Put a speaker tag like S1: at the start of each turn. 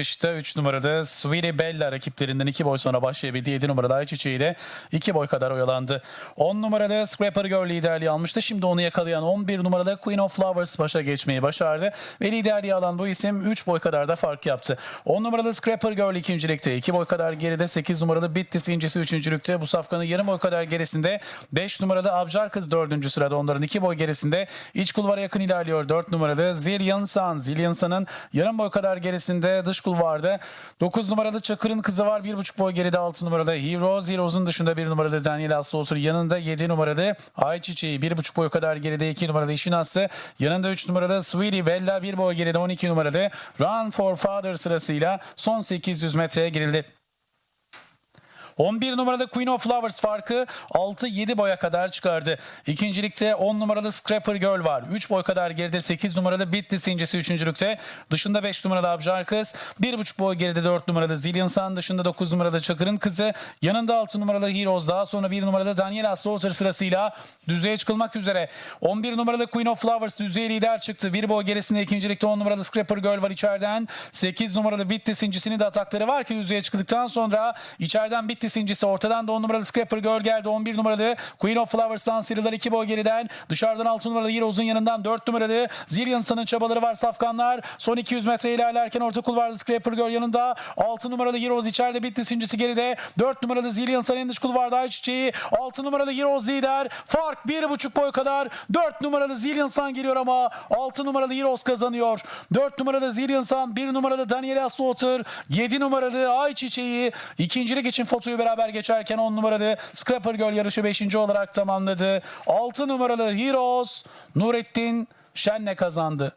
S1: İşte 3 numarada Sweetie Bella rakiplerinden 2 boy sonra başlayabildi. 7 numarada Ayçiçeği de 2 boy kadar oyalandı. 10 numarada Scrapper Girl liderliği almıştı. Şimdi onu yakalayan 11 numarada Queen of Flowers başa geçmeyi başardı. Ve liderliği alan bu isim 3 boy kadar da fark yaptı. 10 numarada Scrapper Girl ikincilikte. 2 boy kadar geride 8 numaralı Bittis incisi üçüncülükte. Bu safkanın yarım boy kadar gerisinde 5 numarada Abjar Kız 4. sırada. Onların 2 boy gerisinde. İç kulvara yakın ilerliyor 4 numarada Zillion Sun. Zillion Sun'ın yarım boy kadar gerisinde dış kulvarda. 9 numaralı Çakır'ın kızı var. 1,5 boy geride 6 numarada Heroes. Heroes'un dışında 1 numarada Daniel Aslı yanında 7 numarada Ayçiçeği 1,5 boy kadar geride 2 numarada İşin Aslı. Yanında 3 numarada Sweetie Bella 1 boy geride 12 numarada Run for Father sırasıyla son 800 metreye girildi. 11 numarada Queen of Flowers farkı 6-7 boya kadar çıkardı. İkincilikte 10 numaralı Scrapper Girl var. 3 boy kadar geride 8 numaralı Bitti Sincesi üçüncülükte. Dışında 5 numaralı Abjar Kız. 1,5 boy geride 4 numaralı Zillion Sun. Dışında 9 numaralı Çakır'ın kızı. Yanında 6 numaralı Heroes. Daha sonra 1 numaralı Daniela Slaughter sırasıyla düzeye çıkılmak üzere. 11 numaralı Queen of Flowers düzeye lider çıktı. 1 boy gerisinde ikincilikte 10 numaralı Scrapper Girl var içeriden. 8 numaralı Bitti Sincisinin de atakları var ki düzeye çıktıktan sonra içeriden Bitti Sincisi ortadan da 10 numaralı Scrapper Girl geldi. 11 numaralı Queen of Flowers'tan sıyrılar 2 boy geriden. Dışarıdan 6 numaralı Heroes'un yanından 4 numaralı Zillion Sun'ın çabaları var Safkanlar. Son 200 metre ilerlerken orta kulvarda Scrapper Girl yanında. 6 numaralı Heroes içeride Bitti Sincisi geride. 4 numaralı Zillion Sun'ın dış kulvarda Ayçiçeği. 6 numaralı Heroes lider. Fark 1,5 boy kadar. 4 numaralı Zillion Sun geliyor ama 6 numaralı Heroes kazanıyor. 4 numaralı Zillion Sun, 1 numaralı Daniela Slaughter, 7 numaralı Ayçiçeği ikincilik için fotoyu beraber geçerken 10 numaralı Scrapper Girl yarışı 5. olarak tamamladı. 6 numaralı Heroes Nurettin Şen'le kazandı.